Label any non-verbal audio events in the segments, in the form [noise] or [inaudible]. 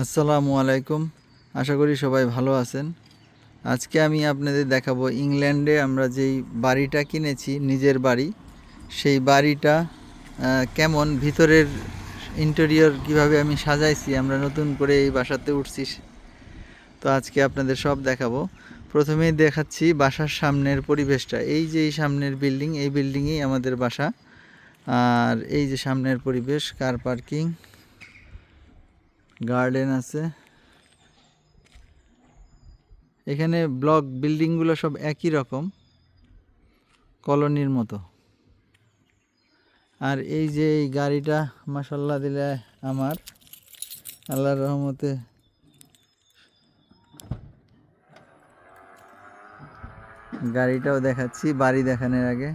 আসসালামু আলাইকুম। আশা করি সবাই ভালো আছেন। আজকে আমি আপনাদের দেখাবো ইংল্যান্ডে আমরা যেই বাড়িটা কিনেছি, নিজের বাড়ি, সেই বাড়িটা কেমন, ভিতরের ইন্টেরিয়র কীভাবে আমি সাজাইছি, আমরা নতুন করে এই বাসাতে উঠছি। তো আজকে আপনাদের সব দেখাবো। প্রথমেই দেখাচ্ছি বাসার সামনের পরিবেশটা। এই যে এই সামনের বিল্ডিং এই বিল্ডিংয়েই আমাদের বাসা। আর এই যে সামনের পরিবেশ কার পার্কিং গার্ডেন আছে। এখানে ব্লক বিল্ডিংগুলো সব একই রকম, কলোনির মতো। আর এই যে এই গাড়িটা মাসাল্লাহ দিলে আমার, আল্লাহর রহমতে। গাড়িটাও দেখাচ্ছি, বাড়ি দেখানোর আগে।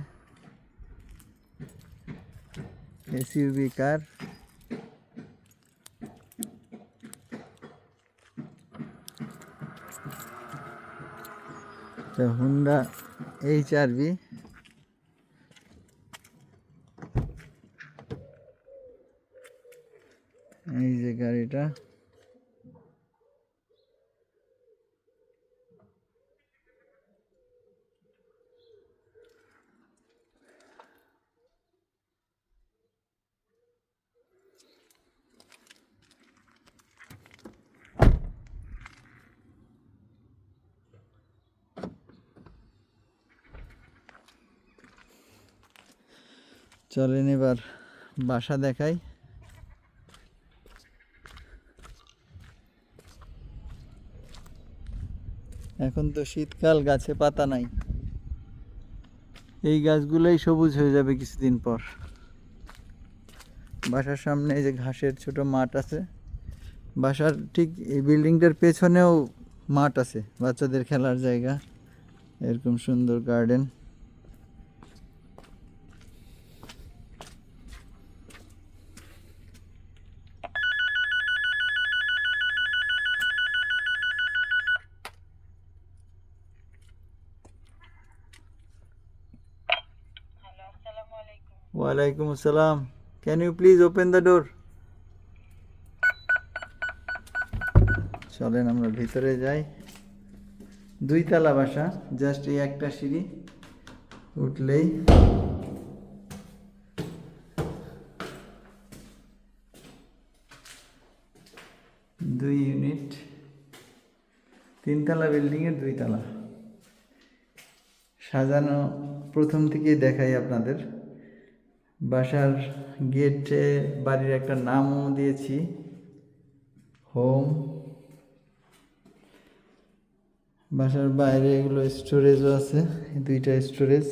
এসইউবি কার? তো হুন্ডা এইচ আর বি এই যে গাড়িটা। চলেন এবার বাসা দেখাই। এখন তো শীতকাল, গাছে পাতা নাই। এই গাছগুলোই সবুজ হয়ে যাবে কিছুদিন পর। বাসার সামনে যে ঘাসের ছোট মাঠ আছে। বাসার ঠিক এই বিল্ডিংটার পেছনেও মাঠ আছে, বাচ্চাদের খেলার জায়গা। এরকম সুন্দর গার্ডেন। ওয়ালাইকুম আসসালাম। Can you please open the door চলেন আমরা ভিতরে যাই। দুই তালা বাসা জাস্ট এই একটা সিঁড়ি উঠলেই। দুই ইউনিট। তিনতলা বিল্ডিংয়ের দুই তালা সাজানো প্রথম থেকেই দেখাই আপনাদের। বাসার গেটে বাড়ির একটা নামও দিয়েছি। হোম। বাসার বাইরে এগুলো স্টোরেজও আছে দুইটা স্টোরেজ।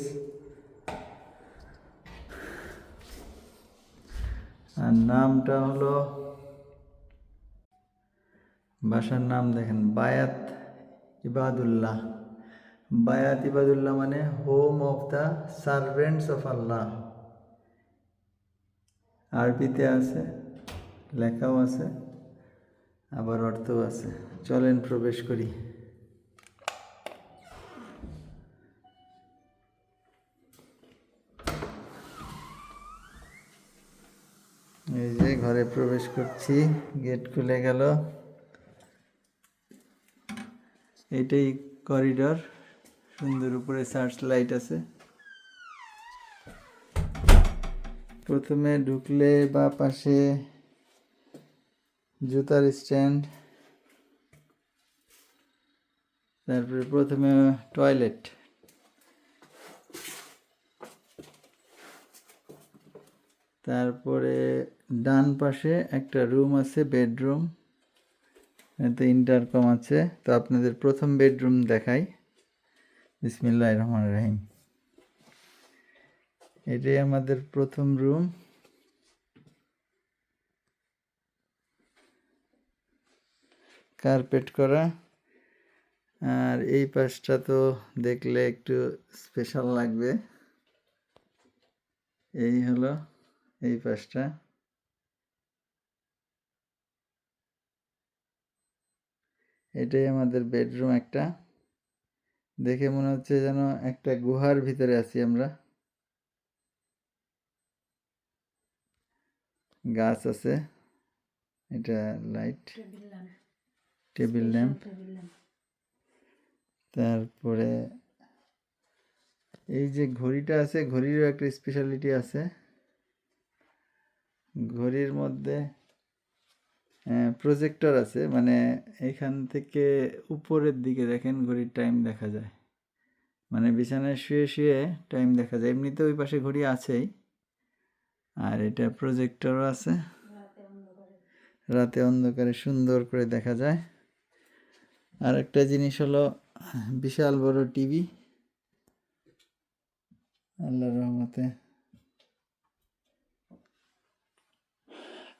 আর নামটা হলো বাসার নাম দেখেন, বায়াত ইবাদুল্লাহ। বায়াত ইবাদুল্লাহ মানে home of the servants of Allah. আরবিতে আছে, লেখাও আছে, আবার অর্থও আছে। চলেন প্রবেশ করি। এই যে ঘরে প্রবেশ করছি, গেট খুলে গেল। এটাই করিডর সুন্দর উপরে সার্চ লাইট আছে। প্রথমে ঢুকলে বা পাশে জুতার স্ট্যান্ড, তারপরে প্রথমে টয়লেট। তারপরে ডান পাশে একটা রুম আছে, বেডরুম। এতে ইন্টারকম আছে। তো আপনাদের প্রথম বেডরুম দেখাই। বিসমিল্লাহ রহমান রহিম। এটাই আমাদের প্রথম রুম কার্পেট করা। আর এই পাশটা তো দেখলে একটু স্পেশাল লাগবে। এই হলো এই পাশটা। এটাই আমাদের বেডরুম একটা। দেখে মনে হচ্ছে যেন একটা গুহার ভিতরে আছি আমরা। গাছ আছে এটা লাইট টেবিল ল্যাম্প তারপরে এই যে ঘড়িটা আছে ঘড়িরও একটা স্পেশালিটি আছে। ঘড়ির মধ্যে প্রজেক্টর আছে মানে এখান থেকে উপরের দিকে দেখেন ঘড়ির টাইম দেখা যায়। মানে বিছানায় শুয়ে শুয়ে টাইম দেখা যায়। এমনিতে ওই পাশে ঘড়ি আছেই। আর এটা প্রজেক্টরও আছে। রাতে অন্ধকারে সুন্দর করে দেখা যায়। আর একটা জিনিস হলো, বিশাল বড় টিভি। আল্লাহর রহমতে।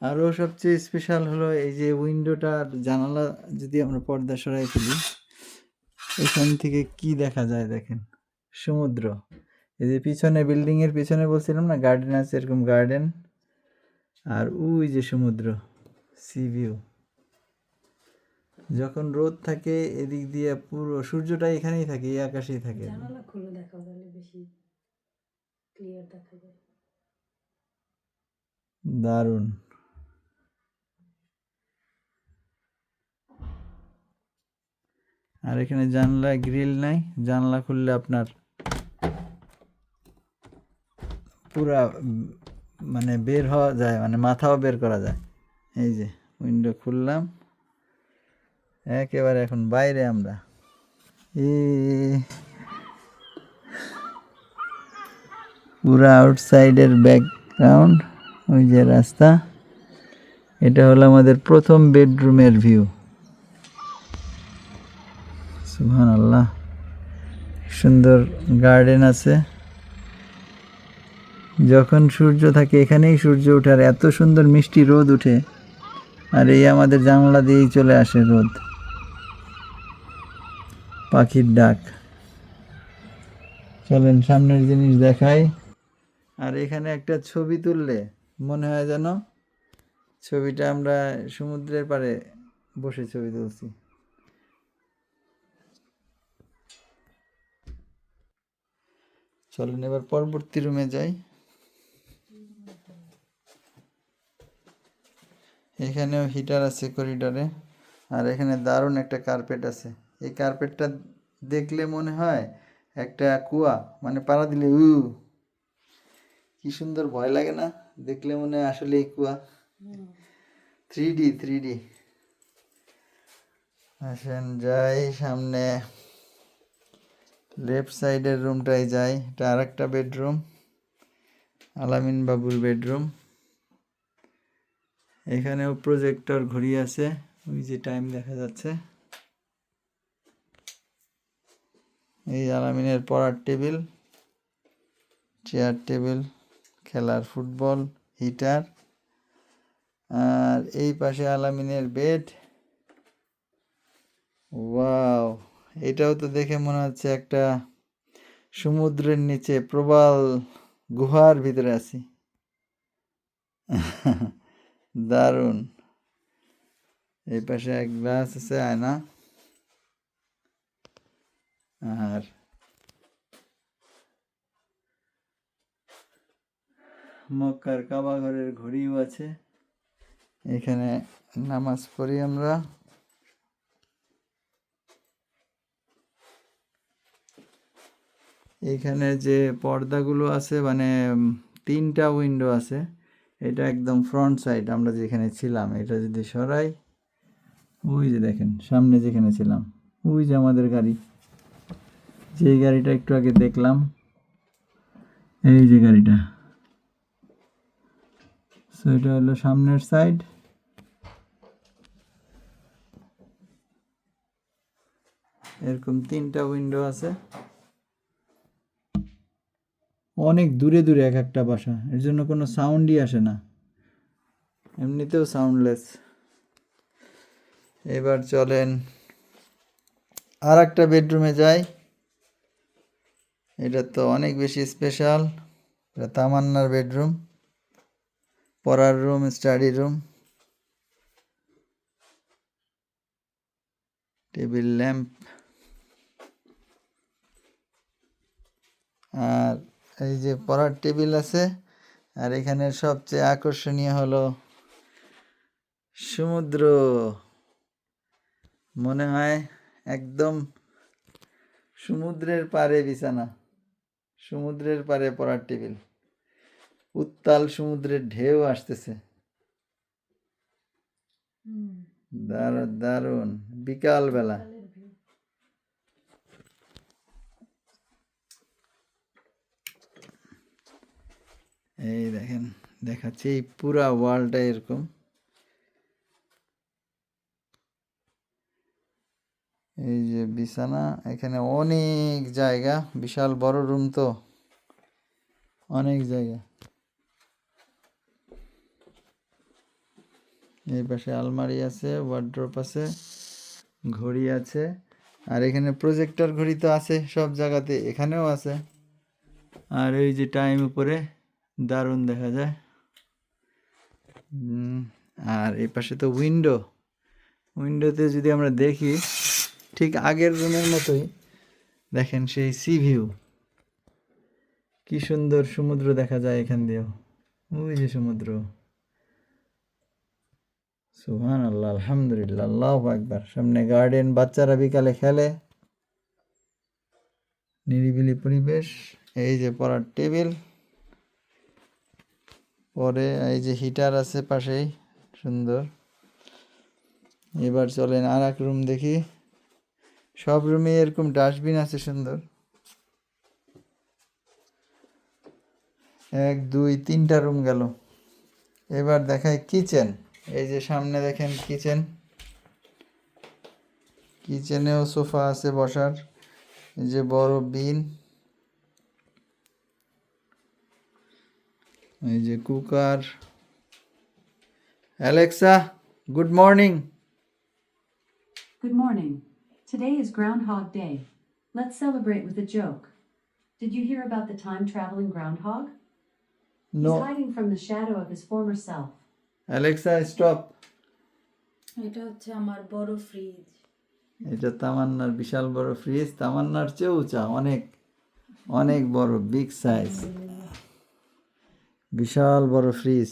আরও সবচেয়ে স্পেশাল হলো এই যে উইন্ডোটার জানালা যদি আমরা পর্দা সরাই ফেলি, এখান থেকে কি দেখা যায় দেখেন? সমুদ্র। এই যে পিছনে বিল্ডিং এর পিছনে বলছিলাম না গার্ডেন আছে এরকম গার্ডেন আর ওই যে সমুদ্র সি ভিউ যখন রোদ থাকে এদিক দিয়ে পুরো সূর্যটা এখানেই থাকে এই আকাশেই থাকে। জানালা খুলে দেখা তাহলে বেশি ক্লিয়ার দেখা যায়। দারুণ। আর এখানে জানলা গ্রিল নাই। জানলা খুললে আপনার পুরা মানে বের হওয়া যায় মানে মাথাও বের করা যায়। এই যে উইন্ডো খুললাম। একেবারে এখন বাইরে আমরা। এই পুরা আউটসাইডের ব্যাকগ্রাউন্ড ওই যে রাস্তা। এটা হলো আমাদের প্রথম বেডরুমের ভিউ সুহান আল্লাহ সুন্দর গার্ডেন আছে। যখন সূর্য থাকে, এখানেই সূর্য ওঠে আর এত সুন্দর মিষ্টি রোদ উঠে, আর এই আমাদের জানলা দিয়েই চলে আসে রোদ। পাখির ডাক। চলেন, সামনের জিনিস দেখাই। আর এখানে একটা ছবি তুললে মনে হয় যেন ছবিটা আমরা সমুদ্রের পাড়ে বসে ছবি তুলছি। চলেন, এবার পরবর্তী রুমে যাই। এখানেও হিটার আছে করিডরে আর এখানে দারুণ একটা কার্পেট আছে। এই কার্পেটটা দেখলে মনে হয় একটা কুয়া মানে পাড়া দিলে উ। কি সুন্দর ভয় লাগে না? দেখলে মনে হয় আসলে এই কুয়া। থ্রি ডি থ্রি ডি আসেন, যাই, সামনে লেফট সাইডের রুমটাই যাই। এটা আর একটা বেডরুম আলামিন বাবুর বেডরুম এখানেও প্রজেক্টর ঘড়ি আছে, ওই যে টাইম দেখা যাচ্ছে। এই আলামিনের পড়ার টেবিল চেয়ার টেবিল খেলার ফুটবল হিটার আর এই পাশে আলামিনের বেড ওয়াও এটাও তো দেখে মনে হচ্ছে একটা সমুদ্রের নিচে প্রবাল গুহার ভিতরে আছি। [laughs] দারুণ। এই পাশে এক গ্লাস আছে, আয়না। আর মক্কার কাবা ঘরের ঘড়িও আছে। এখানে নামাজ পড়ি আমরা। এখানে যে পর্দাগুলো আছে মানে তিনটা উইন্ডো আছে। এটা একদম ফ্রন্ট সাইড আমরা যেখানে ছিলাম, এটা যদি সরাই, ওই যে দেখেন, সামনে যেখানে ছিলাম, ওই যে আমাদের গাড়ি। যে গাড়িটা একটু আগে দেখলাম, এই যে গাড়িটা। সো এটা হলো সামনের সাইড এরকম তিনটা উইন্ডো আছে। অনেক দূরে দূরে এক একটা বাসা, এর জন্য কোনো সাউন্ডই আসে না। এমনিতেও সাউন্ডলেস এবার চলেন আর একটা বেডরুমে যাই। এটা তো অনেক বেশি স্পেশাল এটা তামান্নার বেডরুম পড়ার room study room table lamp আর এই যে পড়ার টেবিল আছে আর এখানে সবচেয়ে আকর্ষণীয় হলো সমুদ্র। মনে হয় একদম সমুদ্রের পাড়ে বিছানা সমুদ্রের পাড়ে পড়ার টেবিল। উত্তাল সমুদ্রের ঢেউ আসতেছে। দারুণ দারুণ বিকাল এই দেখেন, দেখাচ্ছি এই পুরা ওয়ালটা এরকম। এই যে বিছানা, এখানে অনেক জায়গা, বিশাল বড় রুম তো। অনেক জায়গা। এই পাশে আলমারি আছে ওয়ার্ড্রপ আছে, ঘড়ি আছে, আর এখানে প্রজেক্টর ঘড়ি তো আছে সব জায়গাতে, এখানেও আছে। আর এই যে টাইম উপরে দারুণ দেখা যায়। আর এই পাশে তো উইন্ডো উইন্ডোতে যদি আমরা দেখি, ঠিক আগের রুমের মতোই, দেখেন সেই সি ভিউ কি সুন্দর সমুদ্র দেখা যায় এখান দিয়েও। ওই যে সমুদ্র। সুহান আল্লাহ আলহামদুলিল্লাহ, আল্লাহ একবার সামনে গার্ডেন বাচ্চারা বিকালে খেলে। নিরিবিলি পরিবেশ। এই যে পড়ার টেবিল পরে এই যে হিটার আছে পাশেই, সুন্দর। এবার চলেন আর এক রুম দেখি। সব রুমে এরকম ডাস্টবিন আছে, সুন্দর। এক, দুই, তিনটা রুম গেল। এবার দেখায় কিচেন এই যে সামনে দেখেন কিচেন কিচেনেও সোফা আছে বসার। এই যে বড় বিন এই যে cooker Alexa good morning Good morning. Today is Groundhog Day. Let's celebrate with a joke. Did you hear about the time traveling groundhog? No He's hiding from the shadow of his former self. Alexa stop এটা হচ্ছে আমার বড় fridge এটা তামান্নার বিশাল বড় fridge তামান্নার চেয়েও উঁচা অনেক অনেক বড় বিগ সাইজ বিশাল বড় ফ্রিজ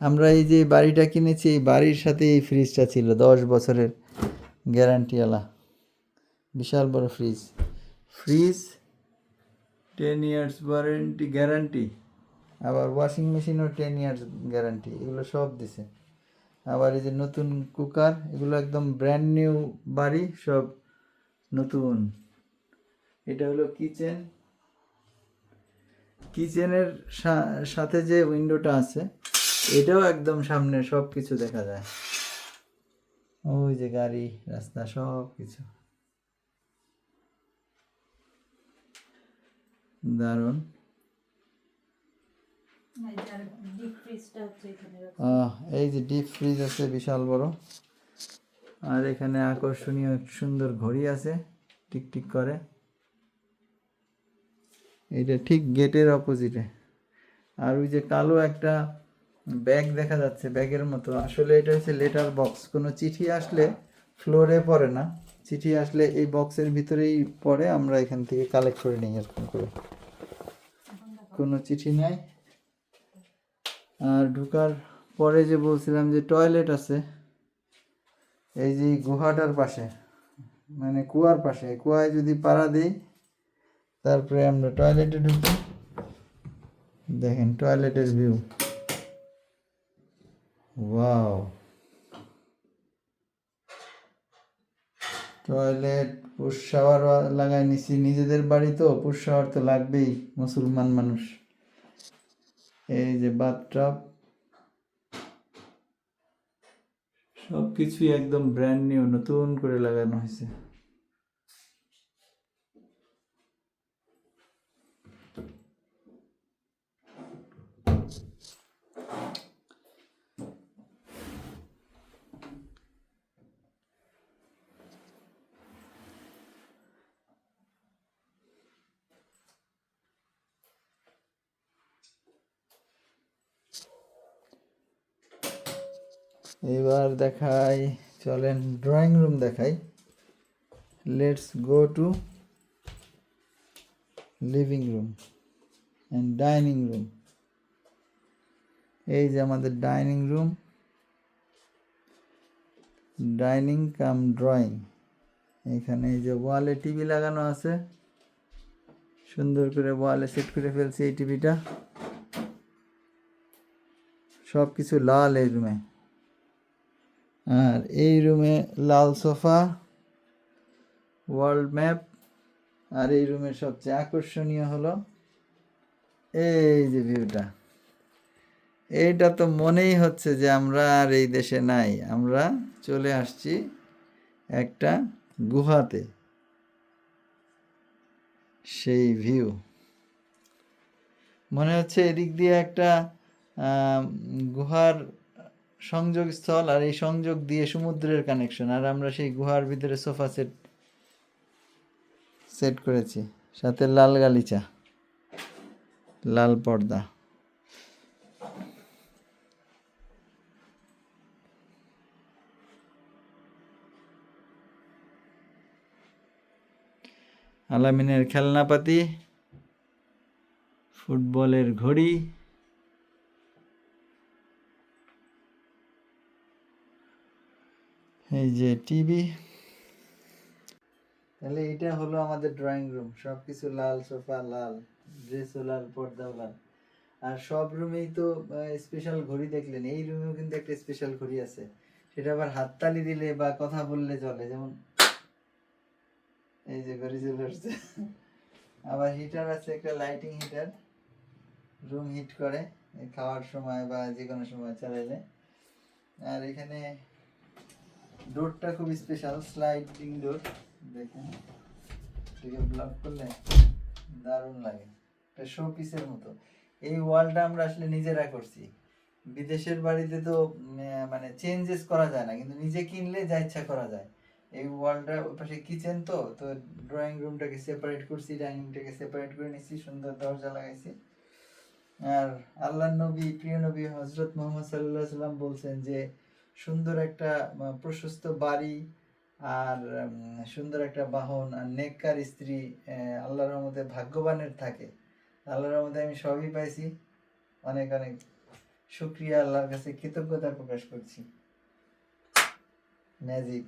আমরা এই যে বাড়িটা কিনেছি, এই বাড়ির সাথে এই ফ্রিজটা ছিল, দশ বছরের গ্যারান্টিওয়ালা বিশাল বড় fridge fridge ten years warranty guarantee আবার ওয়াশিং মেশিনও টেন ইয়ার্স গ্যারান্টি এগুলো সব দিছে। আবার এই যে নতুন কুকার এগুলো একদম ব্র্যান্ড নিউ বাড়ি, সব নতুন। এটা হলো কিচেন কিচেনের সাথে যে উইন্ডোটা আছে এটাও একদম সামনে সব কিছু দেখা যায়। ওই যে গাড়ি রাস্তা সব কিছু দারুণ। আহ, এই যে ডিপ ফ্রিজ আছে বিশাল বড়। আর এখানে আকর্ষণীয় সুন্দর ঘড়ি আছে টিকটিক করে। এটা ঠিক গেটের অপোজিটে। আর ওই যে কালো একটা ব্যাগ দেখা যাচ্ছে, ব্যাগের মতো। আসলে এটা হচ্ছে লেটার বক্স। কোনো চিঠি আসলে ফ্লোরে পড়ে না। চিঠি আসলে এই বক্সের ভিতরেই পড়ে। আমরা এখান থেকে কালেক্ট করে নিই এরকম করে। কোনো চিঠি নাই। আর ঢুকার পরে যে বলছিলাম যে টয়লেট আছে, এই যে গুহাটার পাশে মানে কুয়ার পাশে, কুয়ায় যদি পাড়া দিই তারপরে আমরা টয়লেটে ঢুকি। দেখেন, টয়লেটের view. Wow. Toilet push shower লাগাই নিছি। নিজেদের বাড়ি তো পুষ শাওয়ার তো লাগবেই, মুসলমান মানুষ। এই যে বাথটাব। সব কিছুই একদম ব্র্যান্ড নিউ নতুন করে লাগানো হয়েছে। এবার দেখাই, চলেন ড্রয়িং রুম দেখাই। Let's go to living room and dining room এই যে আমাদের dining room dining cum drawing এখানে এই যে ওয়ালে টিভি লাগানো আছে। সুন্দর করে ওয়ালে সেট করে ফেলছি এই টিভিটা সব কিছু লাল এই রুমে আর এই রুমে লাল সোফা ওয়ার্ল্ড ম্যাপ আর এই রুমের সবচেয়ে আকর্ষণীয় হলো এই যে ভিউটা এইটা তো মনেই হচ্ছে যে আমরা আর এই দেশে নাই, আমরা চলে আসছি একটা গুহাতে। সেই ভিউ মনে হচ্ছে এদিক দিয়ে একটা গুহার সংযোগ স্থল আর এই সংযোগ দিয়ে সমুদ্রের কানেকশন আর আমরা সেই গুহার ভিতরে সোফা সেট সেট করেছি। সাথে লাল গালিচা, লাল পর্দা। আলামিনের খেলনাপাতি, ফুটবলের ঘড়ি। এই যে টিভি। তাহলে এটা হলো আমাদের ড্রয়িং রুম সব কিছু লাল সোফা, লাল ড্রেসও লাল পর্দাও লাল আর। সব রুমেই তো স্পেশাল ঘড়ি দেখলেন, এই রুমেও কিন্তু একটা স্পেশাল ঘড়ি আছে। সেটা আবার হাততালি দিলে বা কথা বললে চলে, যেমন এই যে ঘড়ি চলে আসছে। আবার হিটার আছে, একটা লাইটিং হিটার রুম হিট করে খাওয়ার সময় বা যে কোনো সময় চালাইলে। আর এখানে ডোরটা খুব স্পেশাল স্লাইডিং ডোর দেখেন। এটাকে ব্লক করলে দারুণ লাগে, একটা শো পিসের মতো। এই ওয়ালটা আমরা আসলে নিজেরা করছি। বিদেশের বাড়িতে তো মানে চেঞ্জেস করা যায় না, কিন্তু নিজে কিনলে যা ইচ্ছা করা যায়। এই ওয়ালটা ওই পাশে কিচেন তো তো ড্রয়িং রুমটাকে সেপারেট করছি ডাইনিংটাকে সেপারেট করে নিছি সুন্দর দরজা লাগাইছি। আর আল্লাহ নবী, প্রিয় নবী হজরত মোহাম্মদ সাল্লাহ সাল্লাম বলছেন যে সুন্দর একটা প্রশস্ত বাড়ি আর সুন্দর একটা বাহন আর নেককার স্ত্রী আল্লাহর রহমতে ভাগ্যবানের থাকে। আল্লাহর রহমতে আমি সবই পাইছি। অনেক অনেক শুক্রিয়া, আল্লাহর কাছে কৃতজ্ঞতা প্রকাশ করছি। ম্যাজিক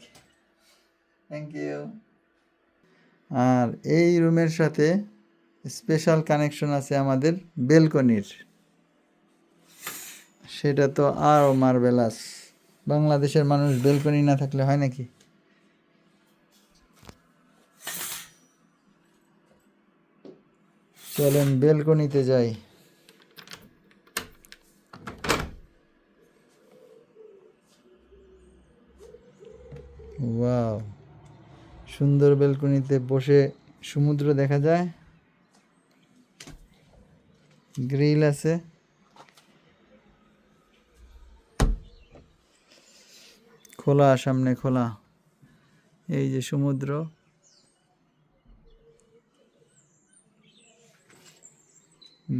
থ্যাংক ইউ আর এই রুমের সাথে স্পেশাল কানেকশন আছে আমাদের বেলকনির সেটা তো আরও মার্বেলাস বাংলাদেশের মানুষ বেলকনি না থাকলে হয় নাকি? চলেন বেলকনিতে যাই। ওয়াও, সুন্দর বেলকনিতে বসে সমুদ্র দেখা যায়। গ্রিল আছে। খোলা, সামনে খোলা। এই যে সমুদ্র।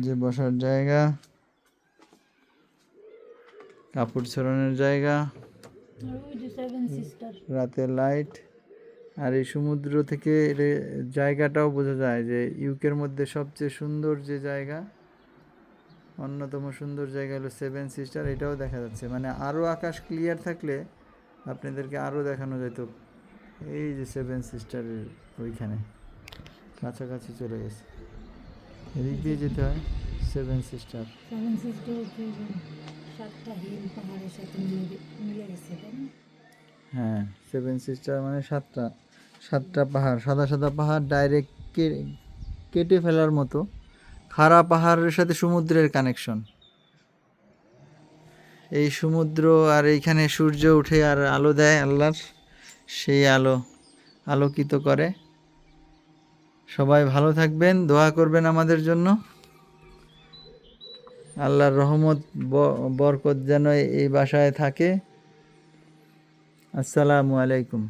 যে বসার জায়গা। কাপড় ছড়ানোর জায়গা। রাতে লাইট আর এই সমুদ্র থেকে জায়গাটাও বোঝা যায় যে ইউকের মধ্যে সবচেয়ে সুন্দর যে জায়গা, অন্যতম সুন্দর জায়গা হলো সেভেন সিস্টার এটাও দেখা যাচ্ছে। মানে আরও আকাশ ক্লিয়ার থাকলে আপনাদেরকে আরও দেখানো যেত এই যে সেভেন সিস্টারের ওইখানে কাছাকাছি চলে গেছে। এদিক দিয়ে যেতে হয় সেভেন সিস্টার সেভেন সিস্টার সাতটা হিল পাহাড়ের সাথে মিলে মিলে গেছে হ্যাঁ সেভেন সিস্টার মানে সাতটা সাতটা পাহাড় সাদা সাদা পাহাড় ডাইরেক্ট কেটে ফেলার মতো। খাড়া পাহাড়ের সাথে সমুদ্রের কানেকশন এই সমুদ্র আর এইখানে সূর্য উঠে আর আলো দেয় আল্লাহর। সেই আলো আলোকিত করে। সবাই ভালো থাকবেন, দোয়া করবেন আমাদের জন্য। আল্লাহর রহমত বরকত যেন এই বাসায় থাকে। আসসালামু আলাইকুম।